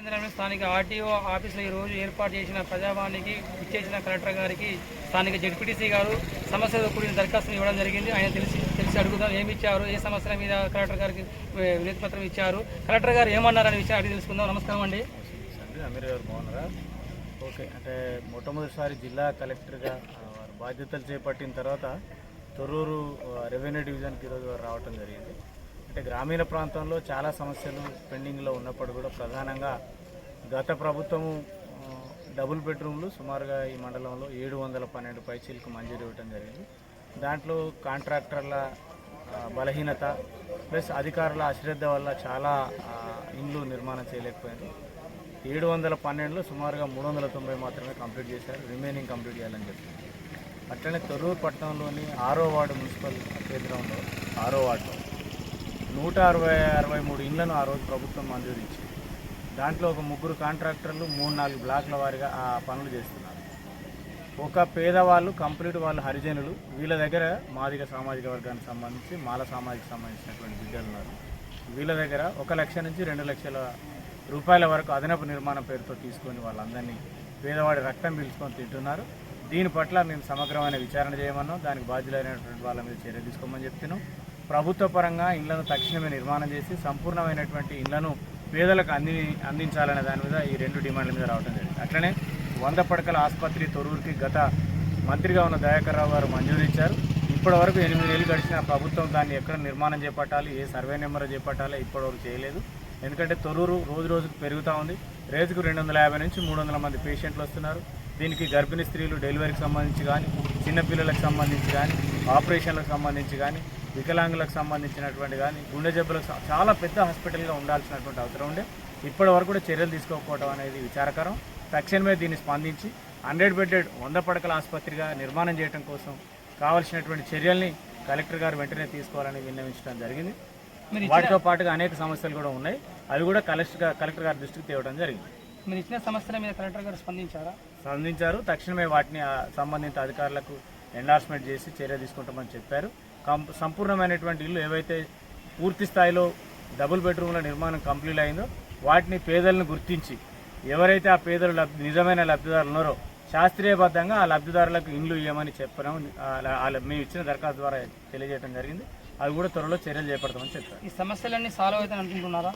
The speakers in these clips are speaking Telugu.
కేంద్రంలో స్థానిక ఆర్టీఓ ఆఫీసులో ఈ రోజు ఏర్పాటు చేసిన ప్రజావాణికి ఇచ్చేసిన కలెక్టర్ గారికి స్థానిక జడ్పీటీసీ గారు సమస్యలతో కూడిన దరఖాస్తును ఇవ్వడం జరిగింది. ఆయన తెలిసి తెలిసి అడుగుదాం ఏమి ఇచ్చారు ఏ సమస్యల మీద కలెక్టర్ గారికి వినతి పత్రం ఇచ్చారు కలెక్టర్ గారు ఏమన్నారనే విషయం అడిగి తెలుసుకుందాం. నమస్కారం అండి. అమీర్ గారు బాగున్నారా? ఓకే. అంటే మొట్టమొదటిసారి జిల్లా కలెక్టర్గా బాధ్యతలు చేపట్టిన తర్వాత తొర్రూరు రెవెన్యూ డివిజన్కి ఈరోజు రావటం జరిగింది. అంటే గ్రామీణ ప్రాంతంలో చాలా సమస్యలు పెండింగ్లో ఉన్నప్పుడు కూడా ప్రధానంగా గత ప్రభుత్వము డబుల్ బెడ్రూమ్లు సుమారుగా ఈ మండలంలో ఏడు వందల పన్నెండు పైచీలకు మంజూరు ఇవ్వడం జరిగింది. దాంట్లో కాంట్రాక్టర్ల బలహీనత ప్లస్ అధికారుల అశ్రద్ధ వల్ల చాలా ఇండ్లు నిర్మాణం చేయలేకపోయారు. ఏడు వందల పన్నెండులో సుమారుగా మూడు వందల తొంభై మాత్రమే కంప్లీట్ చేశారు. రిమైనింగ్ కంప్లీట్ చేయాలని చెప్పి. అట్లనే తొర్రూరు పట్టణంలోని ఆరో వార్డు మున్సిపల్ కేంద్రంలో ఆరో వార్డులో నూట అరవై అరవై మూడు ఇండ్లను ఆ రోజు ప్రభుత్వం మంజూరు ఇచ్చింది. దాంట్లో ఒక ముగ్గురు కాంట్రాక్టర్లు మూడు నాలుగు బ్లాక్ల వారిగా ఆ పనులు చేస్తున్నారు. ఒక పేదవాళ్ళు కంప్లీట్ వాళ్ళు హరిజనులు. వీళ్ళ దగ్గర మాదిగ సామాజిక వర్గానికి సంబంధించి మాల సామాజిక సంబంధించినటువంటి బిడ్డలు ఉన్నారు. వీళ్ళ దగ్గర ఒక లక్ష నుంచి రెండు లక్షల రూపాయల వరకు అదనపు నిర్మాణం పేరుతో తీసుకొని వాళ్ళందరినీ పేదవాడి రక్తం పీల్చుకొని తింటున్నారు. దీని పట్ల మేము సమగ్రమైన విచారణ చేయమన్నాం. దానికి బాధ్యులైనటువంటి వాళ్ళ మీద చర్య తీసుకోమని చెప్తున్నాం. ప్రభుత్వ పరంగా ఇళ్ళను తక్షణమే నిర్మాణం చేసి సంపూర్ణమైనటువంటి ఇళ్ళను పేదలకు అంది అందించాలనే దాని మీద ఈ రెండు డిమాండ్ల మీద రావడం జరిగింది. అట్లనే వంద పడకల ఆసుపత్రి తొరూరుకి గత మంత్రిగా ఉన్న దయాకర్ రావు గారు మంజూరు ఇచ్చారు. ఇప్పటివరకు ఎనిమిది ఏళ్ళు గడిచిన ప్రభుత్వం దాన్ని ఎక్కడ నిర్మాణం చేపట్టాలి ఏ సర్వే నెంబర్ చేపట్టాలి ఇప్పటివరకు చేయలేదు. ఎందుకంటే తొరూరు రోజు రోజుకు పెరుగుతూ ఉంది. రోజుకు రెండు వందల యాభై నుంచి మూడు వందల మంది పేషెంట్లు వస్తున్నారు. దీనికి గర్భిణీ స్త్రీలు డెలివరీకి సంబంధించి కానీ చిన్నపిల్లలకు సంబంధించి కానీ ఆపరేషన్లకు సంబంధించి కానీ వికలాంగులకు సంబంధించినటువంటి కానీ గుండె జబ్బులకు చాలా పెద్ద హాస్పిటల్గా ఉండాల్సినటువంటి అవసరం ఉండే. ఇప్పటి వరకు కూడా చర్యలు తీసుకోకపోవడం అనేది విచారకరం. తక్షణమే దీన్ని స్పందించి హండ్రెడ్ బెడెడ్ వంద పడకల ఆసుపత్రిగా నిర్మాణం చేయడం కోసం కావాల్సినటువంటి చర్యల్ని కలెక్టర్ గారు వెంటనే తీసుకోవాలని విన్నవించడం జరిగింది. వాటితో పాటుగా అనేక సమస్యలు కూడా ఉన్నాయి. అవి కూడా కలెక్టర్ కలెక్టర్ గారి దృష్టికి తేవడం జరిగింది. మీరు ఇచ్చిన సమస్యల మీద కలెక్టర్ గారు స్పందించారా? స్పందించారు. తక్షణమే వాటిని సంబంధిత అధికారులకు ఎండార్స్మెంట్ చేసి చర్య తీసుకుంటామని చెప్పారు. సంపూర్ణమైనటువంటి ఇల్లు ఏవైతే పూర్తి స్థాయిలో డబుల్ బెడ్రూమ్ల నిర్మాణం కంప్లీట్ అయిందో వాటిని పేదలను గుర్తించి ఎవరైతే ఆ పేదలు నిజమైన లబ్ధిదారులు ఉన్నారో శాస్త్రీయబద్ధంగా ఆ లబ్ధిదారులకు ఇండ్లు ఇవ్వమని చెప్పడం మేము ఇచ్చిన దరఖాస్తు ద్వారా తెలియజేయడం జరిగింది. అవి కూడా త్వరలో చర్యలు చేపడతామని చెప్పారు. ఈ సమస్యలన్నీ సాల్వ్ అవుతాయని అనుకుంటున్నారా?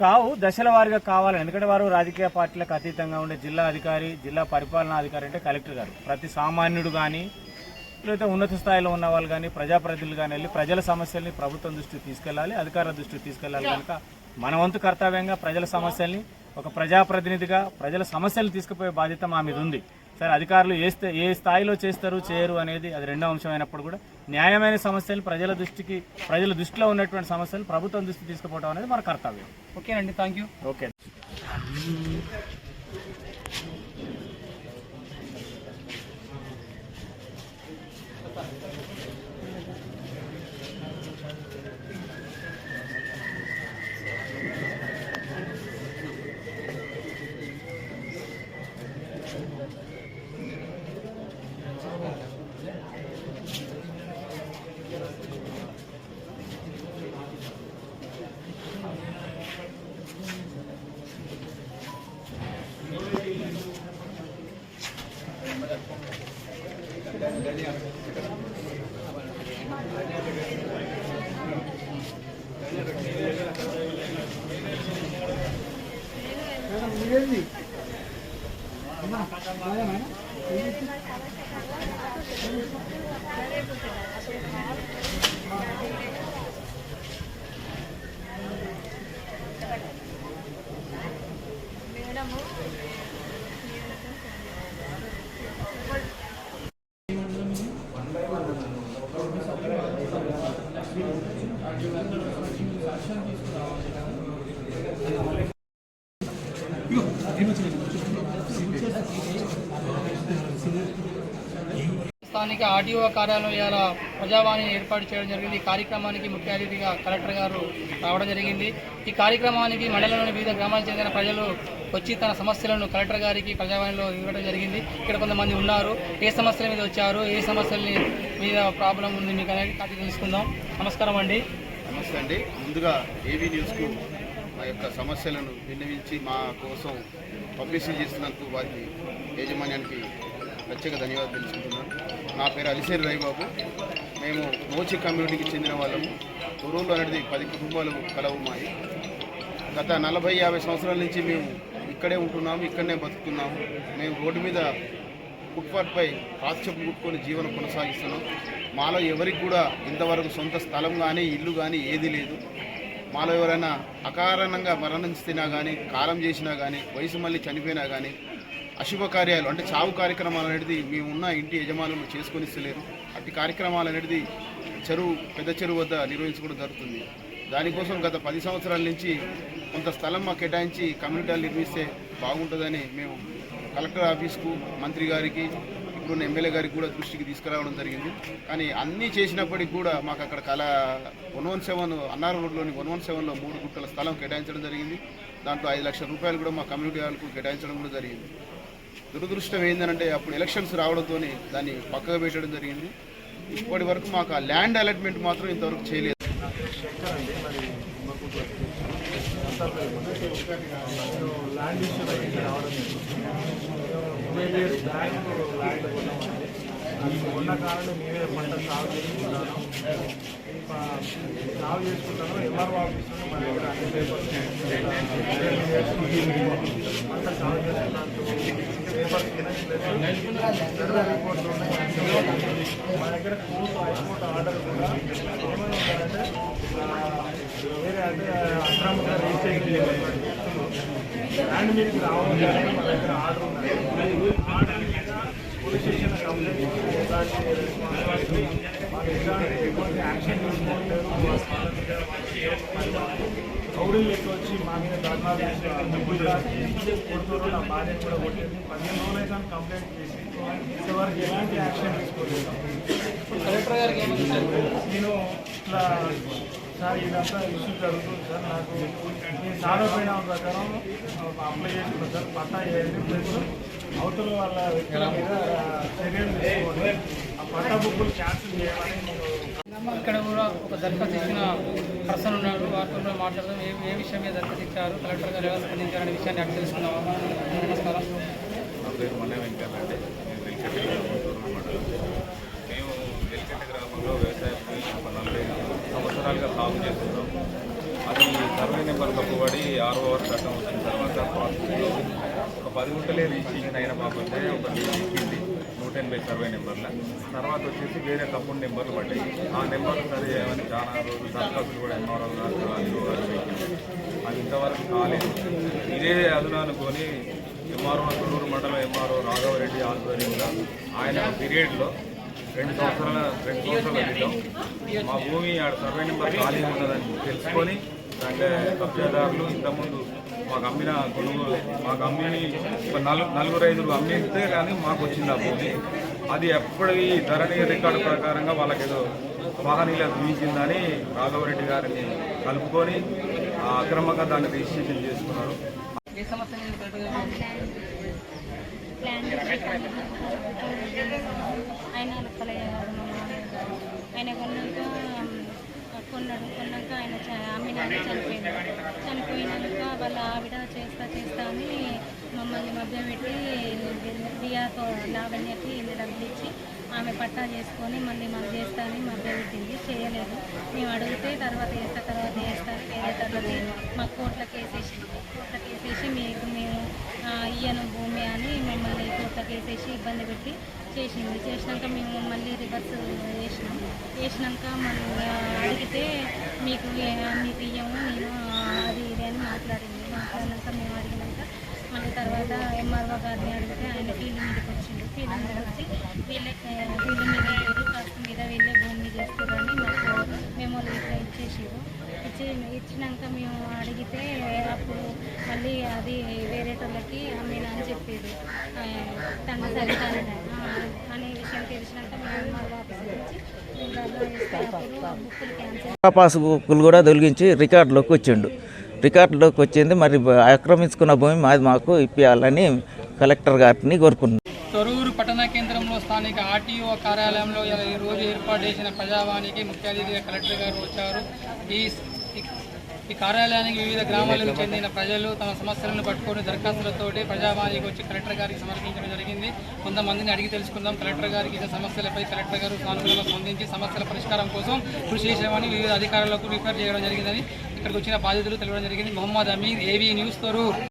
కావు దశల వారీగా కావాలని. ఎందుకంటే వారు రాజకీయ పార్టీలకు అతీతంగా ఉండే జిల్లా అధికారి జిల్లా పరిపాలనా అధికారి అంటే కలెక్టర్ గారు. ప్రతి సామాన్యుడు కానీ లేకపోతే ఉన్నత స్థాయిలో ఉన్న వాళ్ళు కానీ ప్రజాప్రతినిధులు కానీ వెళ్ళి ప్రజల సమస్యల్ని ప్రభుత్వం దృష్టికి తీసుకెళ్ళాలి అధికారుల దృష్టికి తీసుకెళ్ళాలి కనుక మన వంతు కర్తవ్యంగా ప్రజల సమస్యల్ని ఒక ప్రజాప్రతినిధిగా ప్రజల సమస్యలు తీసుకుపోయే బాధ్యత మా మీద ఉంది. సరే అధికారులు ఏ ఏ స్థాయిలో చేస్తారు చేయరు అనేది అది రెండో అంశం అయినప్పుడు కూడా న్యాయమైన సమస్యలు ప్రజల దృష్టికి ప్రజల దృష్టిలో ఉన్నటువంటి సమస్యలు ప్రభుత్వం దృష్టికి తీసుకుపోవడం అనేది మన కర్తవ్యం. ఓకేనండి థ్యాంక్ యూ ఓకే. మీరేంది అమ్మా. స్థానిక ఆర్టీఓ కార్యాలయాల ప్రజావాణిని ఏర్పాటు చేయడం జరిగింది. ఈ కార్యక్రమానికి ముఖ్య అతిథిగా కలెక్టర్ గారు రావడం జరిగింది. ఈ కార్యక్రమానికి మండలంలోని వివిధ గ్రామాలకు చెందిన ప్రజలు వచ్చి తన సమస్యలను కలెక్టర్ గారికి ప్రజావాణిలో ఇవ్వడం జరిగింది. ఇక్కడ కొంతమంది ఉన్నారు. ఏ సమస్యల మీద వచ్చారు? ఏ సమస్యల్ని మీద ప్రాబ్లం ఉంది మీకు అనేది అది తెలుసుకుందాం. నమస్కారం అండి. నమస్తే అండి. ముందుగా ఏవీ న్యూస్కు మా యొక్క సమస్యలను విన్నవించి మా కోసం పబ్లిసిటీ చేస్తున్నందుకు వారికి యాజమాన్యానికి ప్రత్యేక ధన్యవాదాలు తెలుసుకుంటున్నాను. నా పేరు అలిసేరు రవిబాబు. మేము మోచి కమ్యూనిటీకి చెందిన వాళ్ళము. తొరూరు అనేది పది కుటుంబాలు కలవు మాయి గత నలభై యాభై సంవత్సరాల నుంచి మేము ఇక్కడే ఉంటున్నాము ఇక్కడనే బతుకుతున్నాము. మేము రోడ్డు మీద ఫుట్పాత్పై కాస్చెప్పు కుట్టుకొని జీవనం కొనసాగిస్తున్నాం. మాలో ఎవరికి కూడా ఇంతవరకు సొంత స్థలం కానీ ఇల్లు కానీ ఏది లేదు. మాలో ఎవరైనా అకారణంగా మరణించినా కానీ కాలం చేసినా కానీ వయసు మళ్ళీ చనిపోయినా కానీ అశుభ కార్యాలు అంటే చావు కార్యక్రమాలు అనేది మేము ఉన్న ఇంటి యజమానులు చేసుకొని ఇస్తలేరు అట్టి కార్యక్రమాలు అనేది చెరువు పెద్ద చెరువు వద్ద నిర్వహించుకోవడం జరుగుతుంది. దానికోసం గత పది సంవత్సరాల నుంచి కొంత స్థలం మాకు కేటాయించి కమ్యూనిటీలు నిర్మిస్తే బాగుంటుందని మేము కలెక్టర్ ఆఫీస్కు మంత్రి గారికి ఇప్పుడున్న ఎమ్మెల్యే గారికి కూడా దృష్టికి తీసుకురావడం జరిగింది. కానీ అన్నీ చేసినప్పటికి కూడా మాకు అక్కడ కళ వన్ వన్ సెవెన్ అన్నారం రోడ్లోని వన్ వన్ సెవెన్లో మూడు గుట్టల స్థలం కేటాయించడం జరిగింది. దాంట్లో ఐదు లక్షల రూపాయలు కూడా మా కమ్యూనిటీ వాళ్ళకు కేటాయించడం కూడా జరిగింది. దురదృష్టం ఏంటంటే అప్పుడు ఎలక్షన్స్ రావడంతో దాన్ని పక్కకు పెట్టడం జరిగింది. ఇప్పటి వరకు మాకు ఆ ల్యాండ్ అలాట్మెంట్ మాత్రం ఇంతవరకు చేయలేదు. మేమే పంట సాగు చేసుకుంటాను సాగు చేసుకుంటాను ఎంఆర్ఓ ఆఫీసులో మన దగ్గర అన్ని పేపర్స్ పంట సాగు చేసుకున్నాను పేపర్స్ సర్వే ఉన్నాయి మా దగ్గర కోర్టు హైకోర్టు ఆర్డర్ కూడా ఏమైనా ఉందంటే వేరే అంటే అక్రమంగా ల్యాండ్ రావాలి దగ్గర ఆర్డర్ ఉన్నది ఆర్డర్ మీద పోలీస్ స్టేషన్ కంప్లైంట్ ఎటువంటి యాక్షన్ తీసుకోవట్లేదు వాళ్ళ మీద రౌడీలు ఎక్కువ వచ్చి మా మీద రాసి కొడుతున్నారు నా భార్య కూడా కొట్టింది. పదిహేను రోజులు అయితే కంప్లైంట్ చేసి ఇంతవరకు ఎలాంటి యాక్షన్ తీసుకోలేదు. నేను ఇట్లా సార్ ఇదంతా ఇష్యూ జరుగుతుంది సార్. నాకు నేను సాధారణ ప్రకారం అప్లై చేసుకున్నాను సార్. పట్టా చేయండి ప్లస్ అవతల వాళ్ళ వ్యక్తుల మీద చర్యలు తీసుకోండి ఇక్కడ కూడా ఒక దరఖాస్తు ఇచ్చిన పర్సన్ ఉన్నాడు వారితో కూడా మాట్లాడదాం. ఏ ఏ విషయం మీద దరఖాస్తు ఇచ్చారు కలెక్టర్ గారు ఎలా స్పందించారనే విషయాన్ని అక్కడ తెలుసుకుందాం నమస్కారం. నా పేరు మన్న వెంకన్న మేము వెలికట్ట గ్రామంలో వ్యవసాయ నలభై సంవత్సరాలుగా సాగు చేస్తున్నాం. అది సర్వే నెంబర్ తప్పుబడి ఆరో వారు చట్టం వచ్చిన తర్వాత ప్రాసెస్లో ఒక పది గుంటలే రిజిస్ట్రేషన్ అయిన బాగుంటే ఒక లీజ్ ఇచ్చింది. నూట ఎనభై సర్వే నెంబర్ల. తర్వాత వచ్చేసి వేరే తప్పుడు నెంబర్లు పడ్డాయి. ఆ నెంబర్లు సరి చేయమని చాలా రోజులు దరఖాస్తులు కూడా ఎంఆర్ఓ గారు అది ఇంతవరకు కాలేదు. ఇదే అదును అనుకొని ఎంఆర్ఓ తొల్లూరు మండలం ఎంఆర్ఓ రాఘవరెడ్డి ఆధ్వర్యంలో ఆయన పీరియడ్లో రెండు సంవత్సరాల రెండు సంవత్సరాల క్రితం మా భూమి ఆడ సర్వే నెంబర్ ఖాళీ ఉన్నదని తెలుసుకొని అంటే కబ్జాదారులు ఇంతకుముందు మాకు అమ్మిన కొనుగోలు మాకు అమ్మిని ఒక నలుగు నలుగురు ఐదుగురు అమ్మితే కానీ మాకు వచ్చింది ఆ భూమి. అది ఎప్పటి ధరణి రికార్డు ప్రకారంగా వాళ్ళకి ఏదో వాహనీల చూపించిందని రాఘవరెడ్డి గారిని కలుపుకొని ఆ అక్రమంగా దాన్ని రిజిస్ట్రేషన్ చేసుకున్నారు. ఆయన వాళ్ళు చనిపోయినారు చనిపోయినాక వాళ్ళ ఆవిడ చేస్తా చేస్తా అని మమ్మల్ని మభ్యపెట్టి దియాతో లావణ్యకి ఇల్లు డబ్బులు ఇచ్చి ఆమె పట్టా చేసుకొని మళ్ళీ మనం చేస్తా అని మభ్యపెట్టింది చేయలేదు. మేము అడిగితే తర్వాత చేస్తా తర్వాత చేస్తా వేరే తర్వాత మా కోట్లకి వేసేసి కోట్లకి వేసేసి మీకు మేము ఇయ్యను భూమి అని మమ్మల్ని కోట్లకి వేసేసి ఇబ్బంది పెట్టి చేసింది. చేసినాక మేము మళ్ళీ రివర్స్ చేసినాం. చేసినాక మళ్ళీ అడిగితే మీకు మీ మీకు ఇయ్యము నేను అది ఇది అని మాట్లాడింది. మాట్లాడినాక మేము అడిగినాక మళ్ళీ తర్వాత ఎంఆర్ఓ గారిని అడిగితే ఆయన ఫీల్డ్ మీదకి వచ్చిండు. ఫీల్డ్ మీద వచ్చి వీళ్ళే ఫీల్డ్ మీద లేదు కాస్త మీద వీళ్ళే భూమి చేస్తారని మాకు మేము ఇట్లా ఇచ్చేసారు ఇచ్చి ఇచ్చినాక మేము అడిగితే అప్పుడు మళ్ళీ అది వేరేటోళ్ళకి వాళ్ళకి అని చెప్పేది తన సరితాను పాస్ బుక్కులు కూడా తొలగించి రికార్డులోకి వచ్చిండు. రికార్డులోకి వచ్చింది మరి ఆక్రమించుకున్న భూమి మాది మాకు ఇప్పించాలని కలెక్టర్ గారిని కోరుకున్నాం. తొరూరు పట్టణ కేంద్రంలో స్థానిక ఆర్టీఓ కార్యాలయంలో ఇలా ఈ రోజు ఏర్పాటు చేసిన ప్రజావాణికి ముఖ్య అతిథిగా కలెక్టర్ గారు వచ్చారు. ఈ ఈ కార్యాలయానికి వివిధ గ్రామాలకు చెందిన ప్రజలు తమ సమస్యలను పట్టుకొని దరఖాస్తులతోటి ప్రజావాణికి వచ్చి కలెక్టర్ గారికి సమర్పించడం జరిగింది. కొంతమందిని అడిగి తెలుసుకుందాం. కలెక్టర్ గారికి ఇచ్చిన సమస్యలపై కలెక్టర్ గారు సానుకూలంగా స్పందించి సమస్యల పరిష్కారం కోసం కృషి చేసేవాడిని వివిధ అధికారులకు రిఫర్ చేయడం జరిగిందని ఇక్కడికి వచ్చిన బాధితులు తెలవడం జరిగింది. Mohammed Aamir AV news తోరు